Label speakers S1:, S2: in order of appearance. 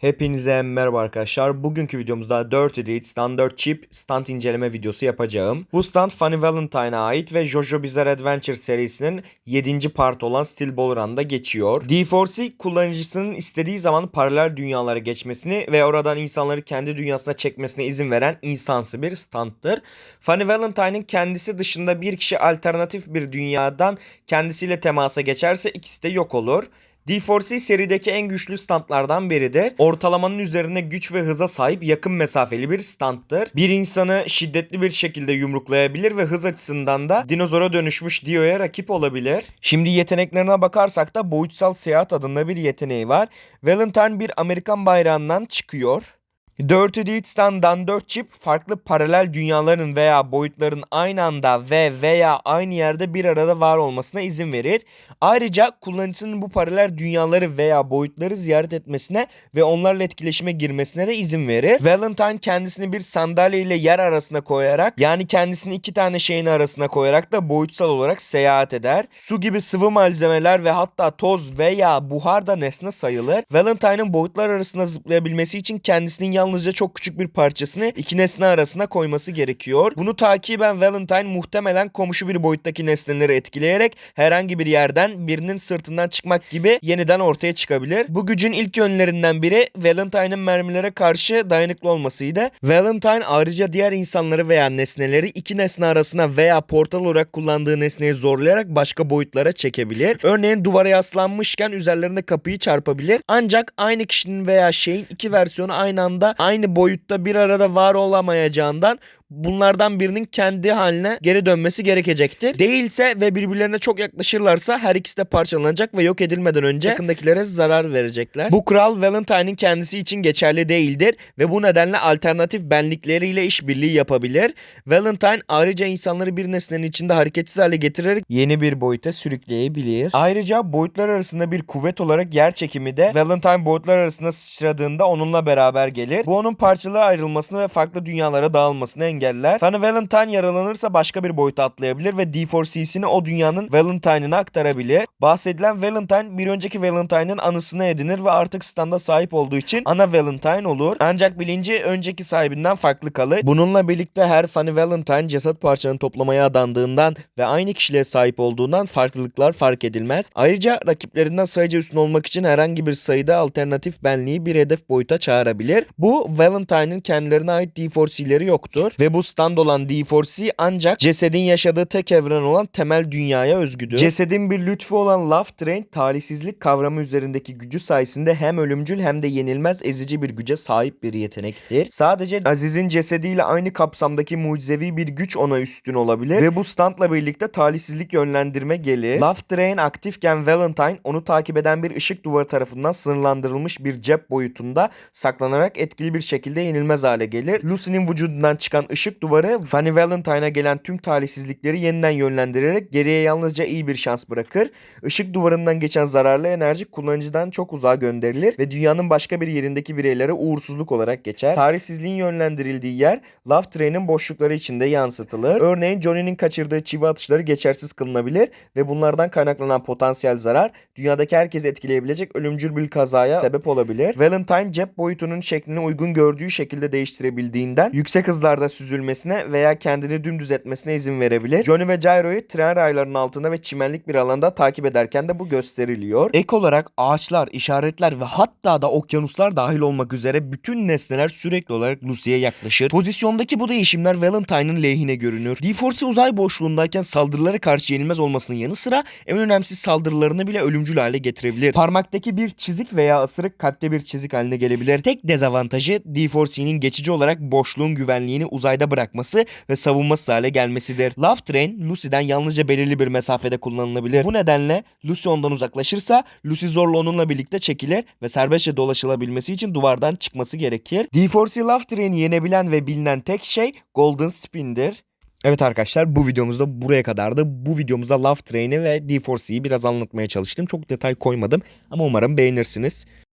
S1: Hepinize merhaba arkadaşlar. Bugünkü videomuzda Dirty Deeds Standard Chip stand inceleme videosu yapacağım. Bu stand Funny Valentine'a ait ve Jojo Bizarre Adventure serisinin 7. part olan Steel Ball Run'da geçiyor. D4C kullanıcısının istediği zaman paralel dünyalara geçmesini ve oradan insanları kendi dünyasına çekmesine izin veren insansı bir standdır. Funny Valentine'ın kendisi dışında bir kişi alternatif bir dünyadan kendisiyle temasa geçerse ikisi de yok olur. D4C serideki en güçlü standlardan biridir. Ortalamanın üzerine güç ve hıza sahip yakın mesafeli bir standtır. Bir insanı şiddetli bir şekilde yumruklayabilir ve hız açısından da dinozora dönüşmüş Dio'ya rakip olabilir. Şimdi yeteneklerine bakarsak da boyutsal seyahat adında bir yeteneği var. Valentine bir Amerikan bayrağından çıkıyor. Dirty Deeds'tan Dan 4 çip farklı paralel dünyaların veya boyutların aynı anda ve veya aynı yerde bir arada var olmasına izin verir. Ayrıca kullanıcısının bu paralel dünyaları veya boyutları ziyaret etmesine ve onlarla etkileşime girmesine de izin verir. Valentine kendisini bir sandalye ile yer arasına koyarak yani kendisini iki tane şeyin arasına koyarak da boyutsal olarak seyahat eder. Su gibi sıvı malzemeler ve hatta toz veya buhar da nesne sayılır. Valentine'ın boyutlar arasında zıplayabilmesi için kendisinin yalnızca çok küçük bir parçasını iki nesne arasına koyması gerekiyor. Bunu takiben Valentine muhtemelen komşu bir boyuttaki nesneleri etkileyerek herhangi bir yerden birinin sırtından çıkmak gibi yeniden ortaya çıkabilir. Bu gücün ilk yönlerinden biri Valentine'ın mermilere karşı dayanıklı olmasıydı. Valentine ayrıca diğer insanları veya nesneleri iki nesne arasına veya portal olarak kullandığı nesneyi zorlayarak başka boyutlara çekebilir. Örneğin duvara yaslanmışken üzerlerine kapıyı çarpabilir. Ancak aynı kişinin veya şeyin iki versiyonu aynı anda aynı boyutta bir arada var olamayacağından bunlardan birinin kendi haline geri dönmesi gerekecektir. Değilse ve birbirlerine çok yaklaşırlarsa her ikisi de parçalanacak ve yok edilmeden önce yakındakilere zarar verecekler. Bu kural Valentine'in kendisi için geçerli değildir ve bu nedenle alternatif benlikleriyle işbirliği yapabilir. Valentine ayrıca insanları bir nesnenin içinde hareketsiz hale getirerek yeni bir boyuta sürükleyebilir. Ayrıca boyutlar arasında bir kuvvet olarak yer çekimi de Valentine boyutlar arasında sıçradığında onunla beraber gelir. Bu onun parçalara ayrılmasını ve farklı dünyalara dağılmasını engeller. Fanny Valentine yaralanırsa başka bir boyuta atlayabilir ve D4C'sini o dünyanın Valentine'ına aktarabilir. Bahsedilen Valentine bir önceki Valentine'ın anısını edinir ve artık standa sahip olduğu için ana Valentine olur. Ancak bilinci önceki sahibinden farklı kalır. Bununla birlikte her Fanny Valentine ceset parçalarını toplamaya adandığından ve aynı kişiliğe sahip olduğundan farklılıklar fark edilmez. Ayrıca rakiplerinden sayıca üstün olmak için herhangi bir sayıda alternatif benliği bir hedef boyuta çağırabilir. Bu Valentine'ın kendilerine ait D4C'leri yoktur ve bu stand olan D4C ancak cesedin yaşadığı tek evren olan temel dünyaya özgüdür. Cesedin bir lütfu olan Love Train talihsizlik kavramı üzerindeki gücü sayesinde hem ölümcül hem de yenilmez ezici bir güce sahip bir yetenektir. Sadece Aziz'in cesediyle aynı kapsamdaki mucizevi bir güç ona üstün olabilir ve bu standla birlikte talihsizlik yönlendirme gelir. Love Train aktifken Valentine onu takip eden bir ışık duvarı tarafından sınırlandırılmış bir cep boyutunda saklanarak etkili bir şekilde yenilmez hale gelir. Lucy'nin vücudundan çıkan ışık duvarı Fanny Valentine'a gelen tüm talihsizlikleri yeniden yönlendirerek geriye yalnızca iyi bir şans bırakır. Işık duvarından geçen zararlı enerji kullanıcıdan çok uzağa gönderilir ve dünyanın başka bir yerindeki bireylere uğursuzluk olarak geçer. Tarihsizliğin yönlendirildiği yer Love Train'in boşlukları içinde yansıtılır. Örneğin Johnny'nin kaçırdığı çivi atışları geçersiz kılınabilir ve bunlardan kaynaklanan potansiyel zarar dünyadaki herkesi etkileyebilecek ölümcül bir kazaya sebep olabilir. Valentine cep boyutunun şeklini uygun gördüğü şekilde değiştirebildiğinden yüksek hızlarda süzülmesine veya kendini dümdüz etmesine izin verebilir. Johnny ve Gyro'yu tren raylarının altında ve çimenlik bir alanda takip ederken de bu gösteriliyor. Ek olarak ağaçlar, işaretler ve hatta da okyanuslar dahil olmak üzere bütün nesneler sürekli olarak Lucy'ye yaklaşır. Pozisyondaki bu değişimler Valentine'ın lehine görünür. D-Force uzay boşluğundayken saldırılara karşı yenilmez olmasının yanı sıra en önemsiz saldırılarını bile ölümcül hale getirebilir. Parmaktaki bir çizik veya ısırık kalpte bir çizik haline gelebilir. Tek dezavantajı D-Force'nin geçici olarak boşluğun güvenliğini uzayda bırakması ve savunması hale gelmesidir. Love Train Lucy'den yalnızca belirli bir mesafede kullanılabilir. Bu nedenle Lucy ondan uzaklaşırsa Lucy zorla onunla birlikte çekilir ve serbestçe dolaşılabilmesi için duvardan çıkması gerekir. D-Force Love Train'i yenebilen ve bilinen tek şey Golden Spin'dir. Evet arkadaşlar bu videomuzda buraya kadardı. Bu videomuzda Love Train'i ve D-Force'yi biraz anlatmaya çalıştım. Çok detay koymadım ama umarım beğenirsiniz.